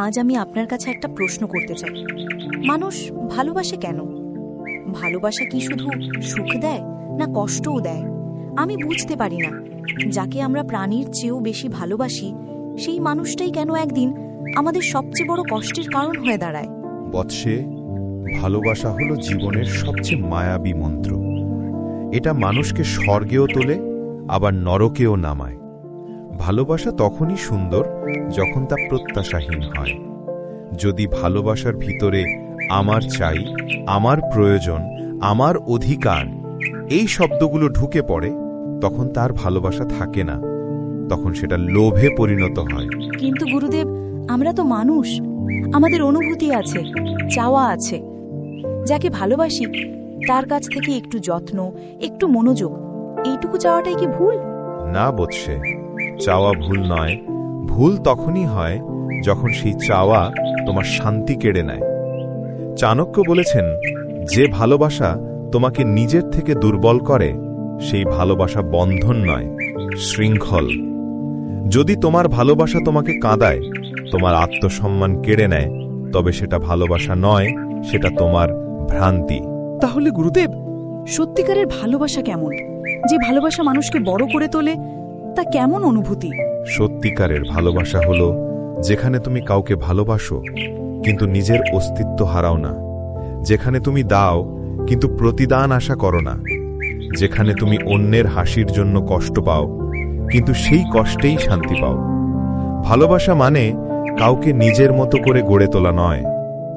আজ আমি আপনার কাছে একটা প্রশ্ন করতে চাই। মানুষ ভালোবাসে কেন? ভালোবাসা কি শুধু সুখ দেয় না কষ্টও দেয়? আমি বুঝতে পারি না। যাকে আমরা প্রাণীর চেয়েও বেশি ভালোবাসি, সেই মানুষটাই কেন একদিন আমাদের সবচেয়ে বড় কষ্টের কারণ হয়ে দাঁড়ায়? বৎসে, ভালোবাসা হলো জীবনের সবচেয়ে মায়াবী মন্ত্র। এটা মানুষকে স্বর্গেও তোলে, আবার নরকেও নামায়। ভালোবাসা তখনই সুন্দর যখন তা প্রত্যাশাহীন হয়। যদি ভালোবাসার ভিতরে আমার চাই আমার প্রয়োজন আমার অধিকার এই শব্দগুলো ঢুকে পড়ে তখন তার ভালোবাসা থাকে না। তখন সেটা লোভে পরিণত হয়। কিন্তু গুরুদেব আমরা তো মানুষ। আমাদের অনুভূতি আছে চাওয়া আছে। যাকে ভালোবাসি তার কাছ থেকে একটু যত্ন একটু মনোযোগ এইটুকু চাওয়াটাই কি ভুল? না বৎসে চাওয়া ভুল নয়। ভুল তখনই হয় যখন সেই চাওয়া তোমার শান্তি কেড়ে নেয়। চাণক্য বলেছেন, যে ভালোবাসা তোমাকে নিজের থেকে দুর্বল করে, সেই ভালোবাসা বন্ধন নয়, শৃঙ্খল। যদি তোমার ভালোবাসা তোমাকে কাঁদায়, তোমার আত্মসম্মান কেড়ে নেয়, তবে সেটা ভালোবাসা নয়, সেটা তোমার ভ্রান্তি। তাহলে গুরুদেব, সত্যিকারের ভালোবাসা কেমন? যে ভালোবাসা মানুষকে বড় করে তোলে তা কেমন অনুভূতি? সত্যিকারের ভালোবাসা হলো যেখানে তুমি কাউকে ভালোবাসো কিন্তু নিজের অস্তিত্ব হারাও না। যেখানে তুমি দাও কিন্তু প্রতিদান আশা করো না। যেখানে তুমি অন্যের হাসির জন্য কষ্ট পাও কিন্তু সেই কষ্টেই শান্তি পাও। ভালোবাসা মানে কাউকে নিজের মতো করে গড়ে তোলা নয়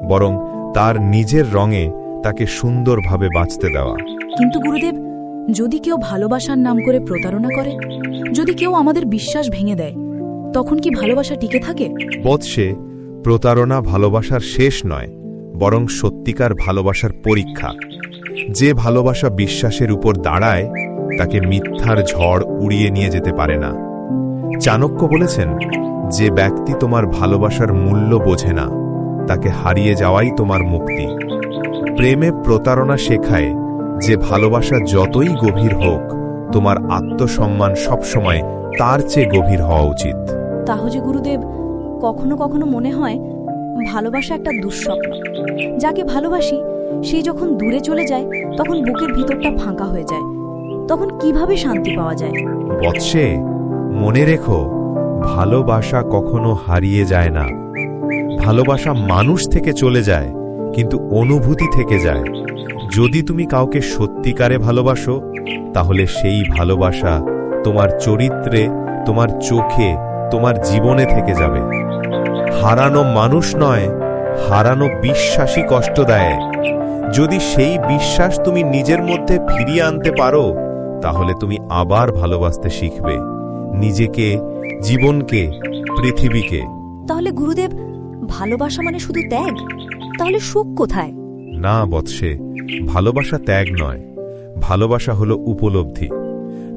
বরং তার নিজের রঙে তাকে সুন্দরভাবে বাঁচতে দেওয়া। কিন্তু গুরুদেব যদি কেউ ভালোবাসার নাম করে প্রতারণা করে, যদি কেউ আমাদের বিশ্বাস ভেঙে দেয়, তখন কি ভালোবাসা টিকে থাকে? বৎসে, প্রতারণা ভালোবাসার শেষ নয়, বরং সত্যিকার ভালোবাসার পরীক্ষা। যে ভালোবাসা বিশ্বাসের উপর দাঁড়ায়, তাকে মিথ্যার ঝড় উড়িয়ে নিয়ে যেতে পারে না। চাণক্য বলেছেন, যে ব্যক্তি তোমার ভালোবাসার মূল্য বোঝে না, তাকে হারিয়ে যাওয়াই তোমার মুক্তি। প্রেমে প্রতারণা শেখায় যে ভালোবাসা যতই গভীর হোক তোমার আত্মসম্মান সবসময় তার চেয়ে গভীর হওয়া উচিত। তাহলে গুরুদেব কখনো কখনো মনে হয় ভালোবাসা একটা দুঃস্বপ্ন। যাকে ভালোবাসি সেই যখন দূরে চলে যায় তখন বুকের ভিতরটা ফাঁকা হয়ে যায়। তখন কীভাবে শান্তি পাওয়া যায়? বৎসে মনে রেখো ভালোবাসা কখনো হারিয়ে যায় না। ভালোবাসা মানুষ থেকে চলে যায় কিন্তু অনুভূতি থেকে যায়। যদি তুমি কাউকে সত্যিকারে ভালোবাসো তাহলে সেই ভালোবাসা তোমার চরিত্রে তোমার চোখে তোমার জীবনে থেকে যাবে। হারানো মানুষ নয় হারানো বিশ্বাসই কষ্ট দেয়। যদি সেই বিশ্বাস তুমি নিজের মধ্যে ফিরিয়ে আনতে পারো তাহলে তুমি আবার ভালোবাসতে শিখবে। নিজেকে জীবনকে পৃথিবীকে। তাহলে গুরুদেব ভালোবাসা মানে শুধু ত্যাগ? তাহলে সুখ কোথায়? না বৎসে। ভালোবাসা ত্যাগ নয়, ভালোবাসা হলো উপলব্ধি।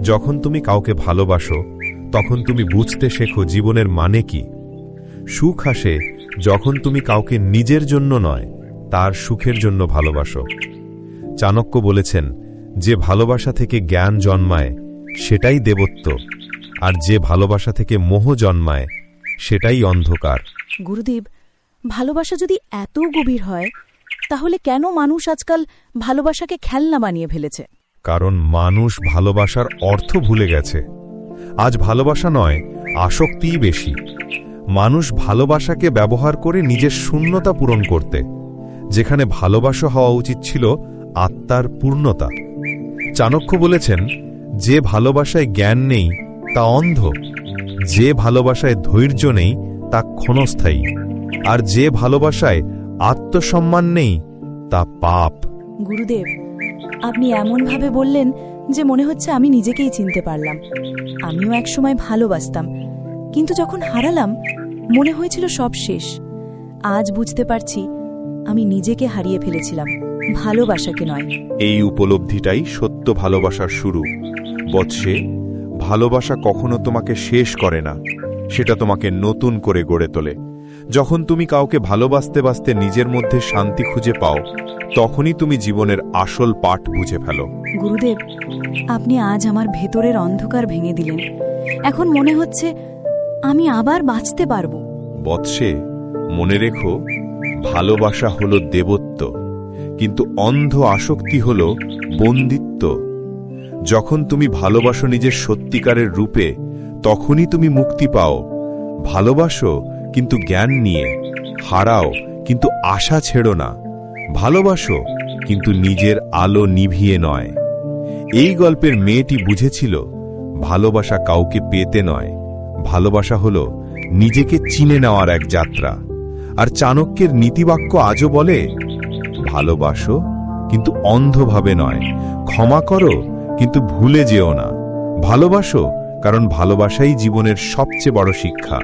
যখন তুমি কাউকে ভালোবাসো, তখন তুমি বুঝতে শেখো জীবনের মানে কি। সুখ আসে যখন তুমি কাউকে নিজের জন্য নয়, তার সুখের জন্য ভালোবাসো। চাণক্য বলেছেন, যে ভালোবাসা থেকে জ্ঞান জন্মায়, সেটাই দেবত্ব, আর যে ভালোবাসা থেকে মোহ জন্মায়, সেটাই অন্ধকার। গুরুদেব, ভালোবাসা যদি এত গভীর হয় তাহলে কেন মানুষ আজকাল ভালোবাসাকে খেলনা বানিয়ে ফেলেছে? কারণ মানুষ ভালোবাসার অর্থ ভুলে গেছে। আজ ভালোবাসা নয়, আসক্তিই বেশি। মানুষ ভালোবাসাকে ব্যবহার করে নিজের শূন্যতা পূরণ করতে। যেখানে ভালোবাসা হওয়া উচিত ছিল আত্মার পূর্ণতা। চাণক্য বলেছেন, যে ভালোবাসায় জ্ঞান নেই, তা অন্ধ। যে ভালোবাসায় ধৈর্য নেই, তা ক্ষণস্থায়ী। আর যে ভালোবাসায় আত্মসম্মান নেই তা পাপ। গুরুদেব আপনি এমনভাবে বললেন যে মনে হচ্ছে আমি নিজেকেই চিনতে পারলাম। আমিও একসময় ভালোবাসতাম কিন্তু যখন হারালাম মনে হয়েছিল সব শেষ। আজ বুঝতে পারছি আমি নিজেকে হারিয়ে ফেলেছিলাম ভালোবাসাকে নয়। এই উপলব্ধিটাই সত্য ভালোবাসার শুরু। বৎসে ভালোবাসা কখনো তোমাকে শেষ করে না সেটা তোমাকে নতুন করে গড়ে তোলে। যখন তুমি কাউকে ভালোবাসতে বাসতে নিজের মধ্যে শান্তি খুঁজে পাও তখনই তুমি জীবনের আসল পাঠ বুঝে ফেলো। গুরুদেব আপনি আজ আমার ভেতরের অন্ধকার ভেঙে দিলেন। এখন মনে হচ্ছে আমি আবার বাঁচতে পারব। বৎসে মনে রেখো ভালোবাসা হলো দেবত্ব কিন্তু অন্ধ আসক্তি হল বন্দিত্ব। যখন তুমি ভালোবাসো নিজের সত্যিকারের রূপে তখনই তুমি মুক্তি পাও। ভালোবাসো কিন্তু জ্ঞান নিয়ে। হারাও, কিন্তু আশা ছেড়ো না। ভালোবাসো, কিন্তু নিজের আলো নিভিয়ে নয়। এই গল্পের মেয়েটি বুঝেছিল, ভালোবাসা কাউকে পেতে নয়। ভালোবাসা হলো নিজেকে চিনে নেওয়ার এক যাত্রা। আর চাণক্যের নীতিবাক্য আজও বলে, ভালোবাসো, কিন্তু অন্ধভাবে নয়। ক্ষমা করো, কিন্তু ভুলে যেও না। ভালোবাসো, কারণ ভালোবাসাই জীবনের সবচেয়ে বড় শিক্ষা।